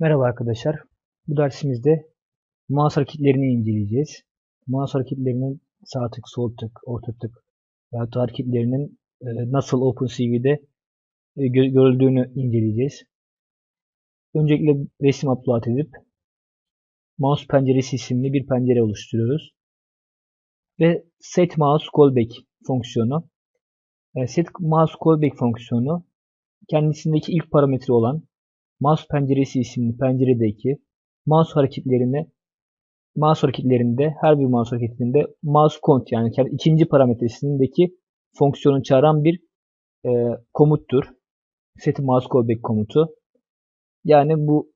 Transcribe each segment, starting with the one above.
Merhaba arkadaşlar. Bu dersimizde mouse hareketlerini inceleyeceğiz. Mouse hareketlerinin sağ tık, sol tık, orta tık veyahut hareketlerinin e, nasıl OpenCV'de e, görüldüğünü inceleyeceğiz. Öncelikle resim upload edip mouse penceresi isimli bir pencere oluşturuyoruz. Ve set mouse callback fonksiyonu. E, set mouse callback fonksiyonu kendisindeki ilk parametre olan mouse penceresi isimli penceredeki mouse hareketlerini mouse hareketlerinde her bir mouse hareketinde mouse count yani ikinci parametresindeki fonksiyonu çağıran bir e, komuttur. Set mouse callback komutu. Yani bu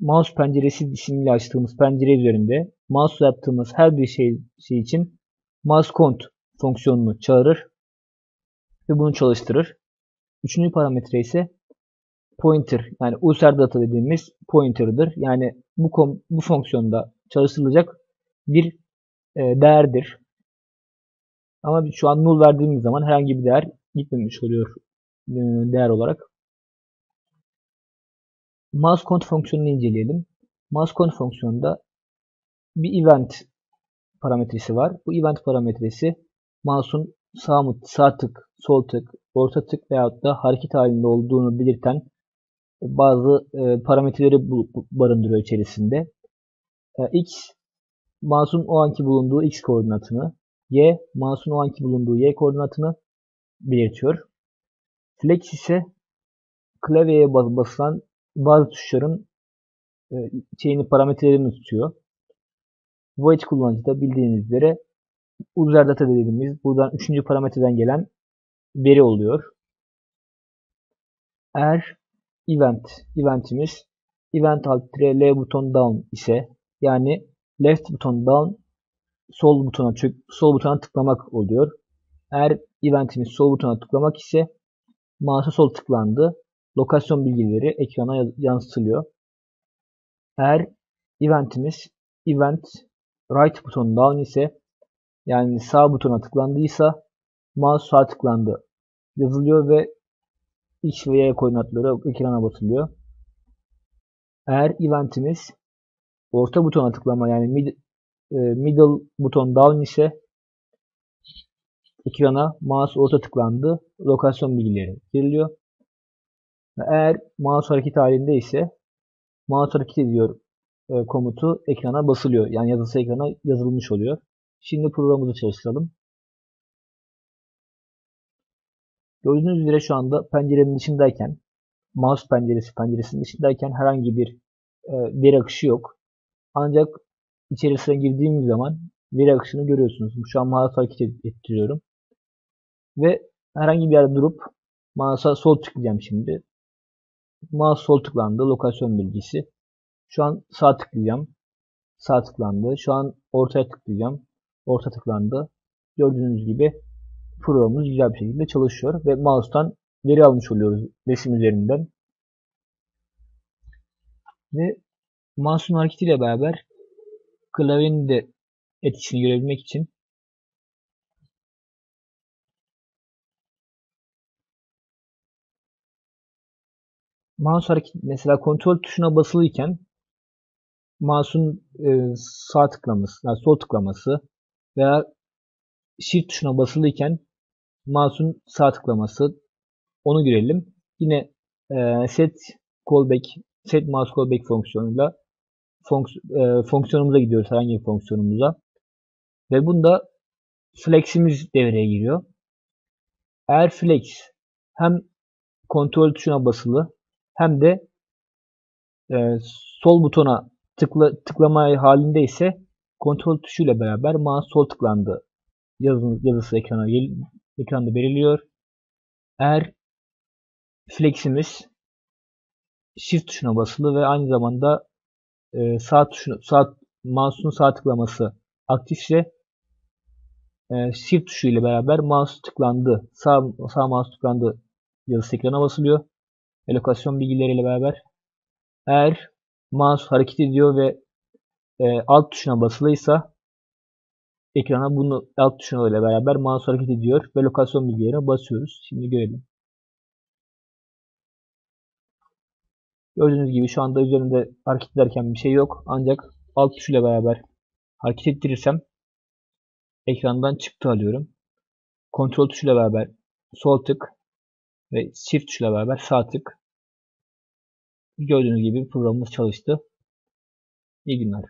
mouse penceresi isimli açtığımız pencere üzerinde mouse yaptığımız her bir şey, şey için mouse count fonksiyonunu çağırır ve bunu çalıştırır. Üçüncü parametre ise pointer yani user data dediğimiz pointer'dır. Yani bu kom bu fonksiyonda çalıştırılacak bir e, değerdir. Ama şu an null verdiğimiz zaman herhangi bir değer gitmemiş oluyor e, değer olarak. Mouse count fonksiyonunu inceleyelim. Mouse count fonksiyonunda bir event parametresi var. Bu event parametresi mouse'un sağ, sağ tık, sol tık, orta tık veyahut da hareket halinde olduğunu belirten bazı e, parametreleri barındırıyor içerisinde. E, x mouse'un o anki bulunduğu x koordinatını, y mouse'un o anki bulunduğu y koordinatını belirtiyor. Flex ise klavyeye basılan bazı tuşların e, şeyini parametrelerini tutuyor. Void kullanıcıda bildiğiniz üzere user data dediğimiz buradan üçüncü parametreden gelen veri oluyor. Eğer event eventimiz event alt L buton down ise yani left buton down sol butona çök, sol butona tıklamak oluyor. Eğer eventimiz sol butona tıklamak ise mouse'a sol tıklandı. Lokasyon bilgileri ekrana yansıtılıyor. Eğer eventimiz event right buton down ise yani sağ butona tıklandıysa mouse sağ tıklandı yazılıyor ve X ve Y koordinatları ekrana basılıyor. Eğer eventimiz orta butona tıklama yani mid, e, middle buton down ise ekrana mouse orta tıklandı. Lokasyon bilgileri giriliyor. Eğer mouse hareket halinde ise mouse hareket ediyor e, komutu ekrana basılıyor. Yani yazısı ekrana yazılmış oluyor. Şimdi programımızı çalıştıralım. Gördüğünüz üzere şu anda pencerenin dışındayken mouse penceresi penceresinin dışındayken herhangi bir e, veri akışı yok. Ancak içerisine girdiğimiz zaman veri akışını görüyorsunuz. Şu an mouse hareket ettiriyorum. Ve herhangi bir yerde durup mouse'a sol tıklayacağım şimdi. Mouse sol tıklandı. Lokasyon bilgisi. Şu an sağ tıklayacağım. Sağ tıklandı. Şu an ortaya tıklayacağım. Orta tıklandı. Gördüğünüz gibi programımız güzel bir şekilde çalışıyor ve mouse'tan veri almış oluyoruz resim üzerinden. Ve mouse'un hareketiyle beraber klavyenin de etkisini görebilmek için mouse hareket mesela kontrol tuşuna basılıyken mouse'un e, sağ tıklaması, yani sol tıklaması veya shift tuşuna basılıyken mouse'un sağ tıklaması. Onu görelim. Yine e, set callback, set mouse callback fonksiyonuyla fonks e, fonksiyonumuza gidiyoruz herhangi bir fonksiyonumuza. Ve bunda flex'imiz devreye giriyor. Eğer flex hem kontrol tuşuna basılı hem de e, sol butona tıkla, tıklama halinde ise kontrol tuşuyla beraber mouse sol tıklandı yazı, yazısı ekrana ekranda belirliyor. Eğer flex'imiz shift tuşuna basılı ve aynı zamanda e, sağ tuşuna sağ mouse'un sağ tıklaması aktifse e, shift tuşu ile beraber mouse tıklandı. Sağ, sağ mouse tıklandı yazısı ekrana basılıyor. Ve lokasyon bilgileriyle beraber eğer mouse hareket ediyor ve e, alt tuşuna basılıysa ekrana bunu alt tuşuna ile beraber mouse hareket ediyor ve lokasyon bilgilerine basıyoruz. Şimdi görelim. Gördüğünüz gibi şu anda üzerinde hareket ederken bir şey yok. Ancak alt tuşuyla beraber hareket ettirirsem ekrandan çıktı alıyorum. Kontrol tuşuyla beraber sol tık ve shift tuşuyla beraber sağ tık. Gördüğünüz gibi programımız çalıştı. İyi günler.